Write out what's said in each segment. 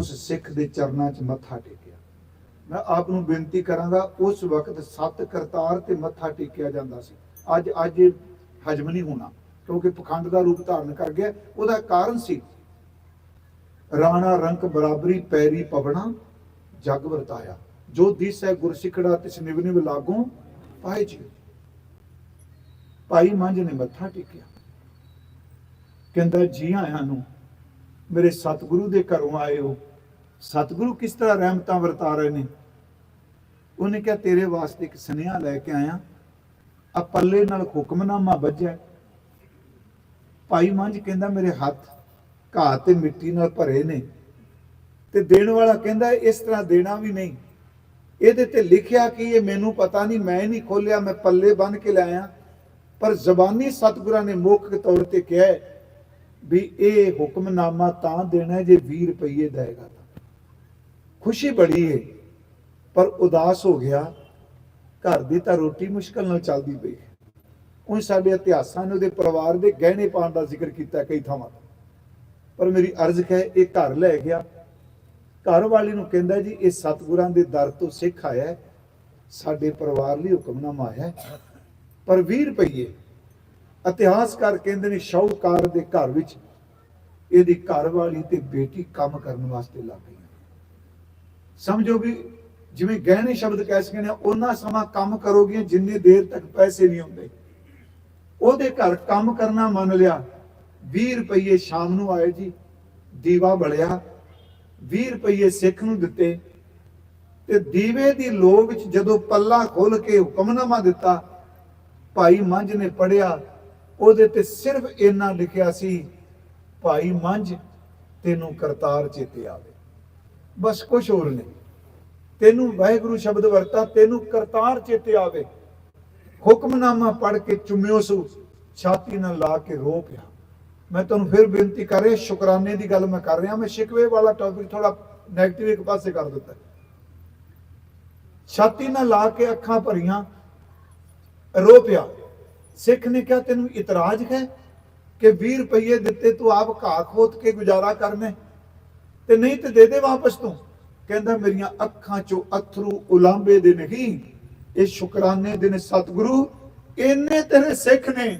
ਉਸ ਸਿੱਖ ਦੇ ਚਰਨਾਂ 'ਚ ਮੱਥਾ ਟੇਕਿਆ। ਮੈਂ ਆਪ ਨੂੰ ਬੇਨਤੀ ਕਰਾਂਗਾ, ਉਸ ਵਕਤ ਸੱਤ ਕਰਤਾਰ ਤੇ ਮੱਥਾ ਟੇਕਿਆ ਜਾਂਦਾ ਸੀ। ਅੱਜ ਅੱਜ ਹਜਮ ਨਹੀਂ ਹੋਣਾ, ਕਿਉਂਕਿ ਪਖੰਡ ਦਾ ਰੂਪ ਧਾਰਨ ਕਰ ਗਿਆ। ਉਹਦਾ ਕਾਰਨ ਸੀ, ਰਾਣਾ ਰੰਕ ਬਰਾਬਰੀ ਪੈਰੀ ਪਵਣਾ, ਜਗ ਵਰਤਾਇਆ। ਜੋ ਦਿਸੈ ਗੁਰਸਿੱਖੜਾ ਤਿਸ ਨਿਵ ਨਿਵ ਲਾਗੋਂ ਪਾਏ ਜੀ। ਭਾਈ ਮੰਝ ਨੇ ਮੱਥਾ ਟੇਕਿਆ। ਕਹਿੰਦਾ, ਜੀ ਆਇਆਂ ਨੂੰ, ਮੇਰੇ ਸਤਿਗੁਰੂ ਦੇ ਘਰੋਂ ਆਏ ਹੋ। ਸਤਿਗੁਰੂ ਕਿਸ ਤਰ੍ਹਾਂ ਰਹਿਮਤਾਂ ਵਰਤਾ ਰਹੇ ਨੇ? ਉਹਨੇ ਕਿਹਾ, ਤੇਰੇ ਵਾਸਤੇ ਇੱਕ ਸੁਨੇਹਾ ਲੈ ਕੇ ਆਇਆ। ਆ ਪੱਲੇ ਨਾਲ ਹੁਕਮਨਾਮਾ ਵੱਜਿਆ। ਭਾਈ ਮੰਝ ਕਹਿੰਦਾ, ਮੇਰੇ ਹੱਥ ਘਾਹ ਤੇ ਮਿੱਟੀ ਨਾਲ ਭਰੇ ਨੇ। ਤੇ ਦੇਣ ਵਾਲਾ ਕਹਿੰਦਾ, ਇਸ ਤਰ੍ਹਾਂ ਦੇਣਾ ਵੀ ਨਹੀਂ। ਇਹਦੇ ਤੇ ਲਿਖਿਆ ਕਿ ਇਹ ਮੈਨੂੰ ਪਤਾ ਨਹੀਂ, ਮੈਂ ਨਹੀਂ ਖੋਲਿਆ ਮੈਂ ਪੱਲੇ ਬੰਨ ਕੇ ਲਾਇਆ ਪਰ ਜ਼ਬਾਨੀ ਸਤਿਗੁਰਾਂ ਨੇ ਮੁੱਖ ਤੌਰ ਤੇ ਕਿਹਾ ਵੀ ਇਹ ਹੁਕਮਨਾਮਾ ਤਾਂ ਦੇਣਾ ਜੇ 20 ਰੁਪਏ ਦੇਗਾ ਤਾਂ। ਖੁਸ਼ੀ ਬੜੀ ਹੈ ਪਰ ਉਦਾਸ ਹੋ ਗਿਆ, ਘਰ ਦੀ ਤਾਂ ਰੋਟੀ ਮੁਸ਼ਕਲ ਨਾਲ ਚੱਲਦੀ ਪਈ ਉਹ ਸਾਡੇ ਇਤਿਹਾਸਾਂ ਨੇ ਉਹਦੇ ਪਰਿਵਾਰ ਦੇ ਗਹਿਣੇ ਪਾਉਣ ਦਾ ਜ਼ਿਕਰ ਕੀਤਾ ਕਈ ਥਾਵਾਂ ਤੇ। ਪਰ ਮੇਰੀ ਅਰਜ਼ ਹੈ, ਇਹ ਘਰ ਲੈ ਗਿਆ ਘਰ ਵਾਲੀ ਨੂੰ ਕਹਿੰਦਾ ਜੀ, ਇਹ ਸਤਿਗੁਰਾਂ ਦੇ ਦਰ ਤੋਂ ਸਿੱਖ ਆਇਆ ਸਾਡੇ ਪਰਿਵਾਰ ਲਈ ਹੁਕਮਨਾਮਾ ਆਇਆ ਹੈ। ਪਰ 20 ਰੁਪਏ ਇਤਿਹਾਸਕਾਰ ਕਹਿੰਦੇ ਨੇ ਸ਼ੌਕਾਰ ਦੇ ਘਰ ਵਿੱਚ ਇਹਦੀ ਘਰ ਵਾਲੀ ਤੇ ਬੇਟੀ ਕੰਮ ਕਰਨ ਵਾਸਤੇ ਲੱਗ ਗਈ ਸਮਝੋ ਵੀ ਜਿਵੇਂ ਗਹਿਣੇ ਸ਼ਬਦ ਕਹਿ ਸਕਦੇ ਨੇ, ਉਹਨਾਂ ਸਮਾਂ ਕੰਮ ਕਰੋਗੇ ਜਿੰਨੇ ਦੇਰ ਤੱਕ ਪੈਸੇ ਨਹੀਂ ਆਉਂਦੇ ਉਹਦੇ ਘਰ ਕੰਮ ਕਰਨਾ ਮੰਨ ਲਿਆ 20 ਰੁਪਏ ਸ਼ਾਮ ਨੂੰ ਆਏ ਜੀ, ਦੀਵਾ ਬਲਿਆ 20 ਰੁਪਏ ਸਿੱਖ ਨੂੰ ਦਿੱਤੇ, ਤੇ ਦੀਵੇ ਦੀ ਲੋ ਵਿੱਚ ਜਦੋਂ ਪੱਲਾ ਖੋਲ ਕੇ ਹੁਕਮਨਾਮਾ ਦਿੱਤਾ, ਭਾਈ ਮੰਝ ਨੇ ਪੜਿਆ ਉਹਦੇ ਤੇ ਸਿਰਫ ਇੰਨਾ ਲਿਖਿਆ ਸੀ, ਭਾਈ ਮੰਝ ਤੈਨੂੰ ਕਰਤਾਰ ਚੇਤੇ ਆਵੇ। ਬਸ ਕੁਝ ਹੋਰ ਨਹੀਂ। ਤੈਨੂੰ ਵਾਹਿਗੁਰੂ ਸ਼ਬਦ ਵਰਤਾ, ਤੈਨੂੰ ਕਰਤਾਰ ਚੇਤੇ ਆਵੇ। ਹੁਕਮਨਾਮਾ ਪੜ ਕੇ ਚੁੰਮਿਓ ਸੂ, ਛਾਤੀ ਨਾਲ ਲਾ ਕੇ ਰੋ ਪਿਆ। ਮੈਂ ਤੁਹਾਨੂੰ ਫਿਰ ਬੇਨਤੀ ਕਰ ਰਿਹਾ, ਸ਼ੁਕਰਾਨੇ ਦੀ ਗੱਲ ਮੈਂ ਕਰ ਰਿਹਾ, ਮੈਂ ਸ਼ਿਕਵੇ ਵਾਲਾ ਟੌਪਿਕ ਥੋੜਾ ਨੈਗੇਟਿਵ ਇੱਕ ਪਾਸੇ ਕਰ ਦਿੱਤਾ। ਛਾਤੀ ਨਾਲ ਲਾ ਕੇ ਅੱਖਾਂ ਭਰੀਆਂ, ਰੋ ਪਿਆ। ਸਿੱਖ ਨੇ ਕਿਹਾ, ਤੈਨੂੰ ਇਤਰਾਜ਼ ਹੈ ਕਿ 20 ਰੁਪਏ ਦਿੱਤੇ ਤੂੰ ਆਪ ਘਾਹ ਖੋਤ ਕੇ ਗੁਜ਼ਾਰਾ ਕਰਨੇ? ਤੇ ਨਹੀਂ ਤੇ ਦੇ ਦੇ ਵਾਪਸ ਤੂੰ। ਕਹਿੰਦਾ, ਮੇਰੀਆਂ ਅੱਖਾਂ ਚੋਂ ਅਥਰੂ ਉਲਾਂਬੇ ਦੇ ਨਹੀਂ। ਇਹ ਸ਼ੁਕਰਾਨੇ ਦੇ ਨੇ ਸਤਿਗੁਰੂ ਇੰਨੇ ਤੇਰੇ ਸਿੱਖ ਨੇ।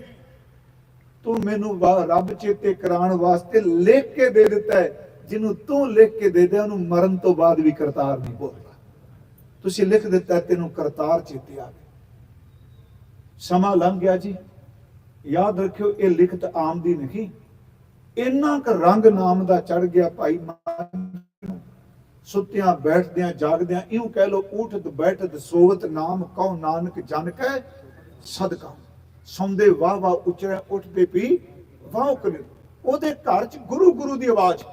ਤੂੰ ਮੈਨੂੰ ਰੱਬ ਚੇਤੇ ਕਰਾਉਣ ਵਾਸਤੇ ਲਿਖ ਕੇ ਦੇ ਦਿੱਤਾ ਹੈ। ਜਿਹਨੂੰ ਤੂੰ ਲਿਖ ਕੇ ਦੇ ਦੇ, ਉਹਨੂੰ ਮਰਨ ਤੋਂ ਬਾਅਦ ਵੀ ਕਰਤਾਰ ਨਹੀਂ ਬੋਲਦਾ ਤੁਸੀਂ ਲਿਖ ਦਿੱਤਾ, ਤੈਨੂੰ ਕਰਤਾਰ ਚੇਤੇ ਆ ਗਿਆ ਸਮਾਂ ਲੰਘ ਗਿਆ ਜੀ। ਯਾਦ ਰੱਖਿਓ, ਇਹ ਲਿਖਤ ਆਮ ਦੀ ਨਹੀਂ। ਇੰਨਾ ਕ ਰੰਗ ਨਾਮ ਦਾ ਚੜ ਗਿਆ ਭਾਈ ਮਾਨ ਸੁੱਤਿਆਂ, ਬੈਠਦਿਆਂ, ਜਾਗਦਿਆਂ, ਇਉਂ ਕਹਿ ਲੋ ਉਠਤ ਬੈਠਤ ਸੋਵਤ, ਨਾਮ ਕਉ ਨਾਨਕ, ਜਨ ਕੈ ਸਦਕਾ। ਸੌਂਦੇ ਵਾਹ ਵਾਹ ਉਚਰੇ, ਉੱਠਦੇ ਪੀ ਵਾਹ ਕਰੇ ਉਹਦੇ ਘਰ ਚ ਗੁਰੂ ਗੁਰੂ ਦੀ ਆਵਾਜ਼।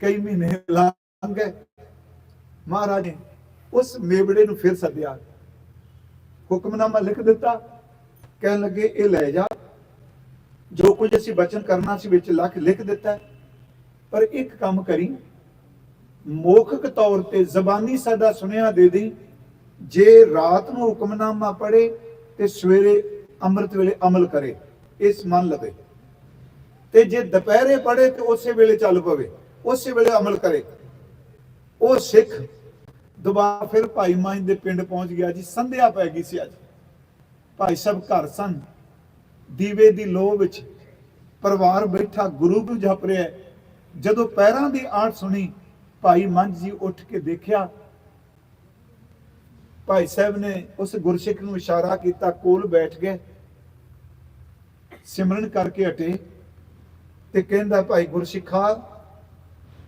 ਕਈ ਮਹੀਨੇ ਲੰਘ ਗਏ। ਮਹਾਰਾਜ ਨੇ ਉਸ ਮੇਵੜੇ ਨੂੰ ਫਿਰ ਸੱਦਿਆ। ਹੁਕਮਨਾਮਾ ਲਿਖ ਦਿੱਤਾ। ਕਹਿਣ ਲੱਗੇ, ਇਹ ਲੈ ਜਾ। ਜੋ ਕੁਝ ਅਸੀਂ ਬਚਨ ਕਰਨਾ ਸੀ ਵਿੱਚ ਲੱਖ ਲਿਖ ਦਿੱਤਾ ਪਰ ਇੱਕ ਕੰਮ ਕਰੀ। ਮੋਖਕ ਤੌਰ ਤੇ ਜ਼ਬਾਨੀ ਸਾਡਾ ਸੁਨੇਹਾ ਦੇ ਦੀ ਜੇ ਰਾਤ ਨੂੰ ਹੁਕਮਨਾਮਾ ਪੜੇ ਤੇ ਸਵੇਰੇ ਅੰਮ੍ਰਿਤ ਵੇਲੇ ਅਮਲ ਕਰੇ, ਇਸ ਮੰਨ ਲਵੇ। ਤੇ ਜੇ ਦੁਪਹਿਰੇ ਪੜੇ ਤੇ ਉਸੇ ਵੇਲੇ ਚੱਲ ਪਵੇ, ਉਸੇ ਵੇਲੇ ਅਮਲ ਕਰੇ। ਉਹ ਸਿੱਖ ਦੁਬਾਰਾ ਫਿਰ ਭਾਈ ਮਾਈ ਦੇ ਪਿੰਡ ਪਹੁੰਚ ਗਿਆ ਜੀ, ਸੰਧਿਆ ਪੈ ਗਈ ਸੀ ਅੱਜ। ਭਾਈ ਸਾਹਿਬ ਘਰ ਸਨ। ਦੀਵੇ ਦੀ ਲੋ ਵਿੱਚ ਪਰਿਵਾਰ ਬੈਠਾ ਗੁਰੂ ਨੂੰ ਜਪ ਰਿਹਾ ਜਦੋਂ ਪੈਰਾਂ ਦੀ ਆਟ ਸੁਣੀ, ਭਾਈ ਮੰਝ ਜੀ ਉੱਠ ਕੇ ਦੇਖਿਆ, ਭਾਈ ਸਾਹਿਬ ਨੇ ਉਸ ਗੁਰਸਿੱਖ ਨੂੰ ਇਸ਼ਾਰਾ ਕੀਤਾ, ਕੋਲ ਬੈਠ ਗਏ। ਸਿਮਰਨ ਕਰਕੇ ਹਟੇ ਤੇ ਕਹਿੰਦਾ, ਭਾਈ ਗੁਰਸਿੱਖਾ,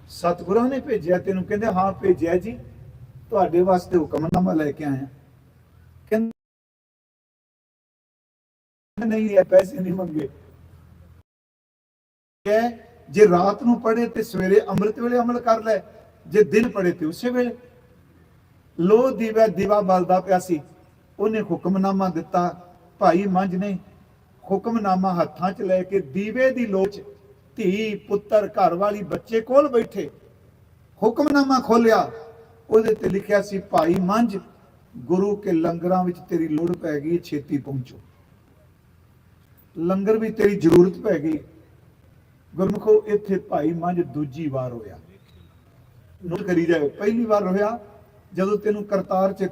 ਸਤਿਗੁਰਾਂ ਨੇ ਭੇਜਿਆ ਤੈਨੂੰ? ਕਹਿੰਦੇ, ਹਾਂ, ਭੇਜਿਆ ਜੀ। ਤੁਹਾਡੇ ਵਾਸਤੇ ਹੁਕਮਨਾਮਾ ਲੈ ਕੇ ਆਇਆ। ਨਹੀਂ ਇਹ ਪੈਸੇ ਨਹੀਂ ਮੰਗੇ। ਹੈ ਜੇ ਰਾਤ ਨੂੰ ਪੜੇ ਤੇ ਸਵੇਰੇ ਅੰਮ੍ਰਿਤ ਵੇਲੇ ਅਮਲ ਕਰ ਲੈ, ਜੇ ਦਿਨ ਪੜੇ ਤੇ ਉਸੇ ਵੇਲੇ। ਲੋ ਦੀਵਾ ਦੀਵਾ ਬਲਦਾ ਪਿਆ ਸੀ, ਉਹਨੇ ਹੁਕਮਨਾਮਾ ਦਿੱਤਾ, ਭਾਈ ਮੰਝ ਨੇ ਹੁਕਮਨਾਮਾ ਹੱਥਾਂ 'ਚ ਲੈ ਕੇ ਦੀਵੇ ਦੀ ਲੋਚ ਧੀ, ਪੁੱਤਰ, ਘਰ ਵਾਲੀ, ਬੱਚੇ ਕੋਲ ਬੈਠੇ। ਹੁਕਮਨਾਮਾ ਖੋਲਿਆ ਉਹਦੇ ਤੇ ਲਿਖਿਆ ਸੀ, ਭਾਈ ਮੰਝ, ਗੁਰੂ ਕੇ ਲੰਗਰਾਂ ਵਿੱਚ ਤੇਰੀ ਲੋੜ ਪੈ ਗਈ, ਛੇਤੀ ਪਹੁੰਚੋ। ਲੰਗਰ ਵੀ ਤੇਰੀ ਜ਼ਰੂਰਤ ਪੈ ਗਈ। ਗੁਰਮੁਖੋ, ਇੱਥੇ ਭਾਈ ਮੰਝ ਦੂਜੀ ਵਾਰ ਹੋਇਆ ਨੋਟ ਕਰੀ ਜਾਏ ਪਹਿਲੀ ਵਾਰ ਹੋਇਆ ਜਦੋਂ ਤੈਨੂੰ ਕਰਤਾਰ ਚਿੱਤ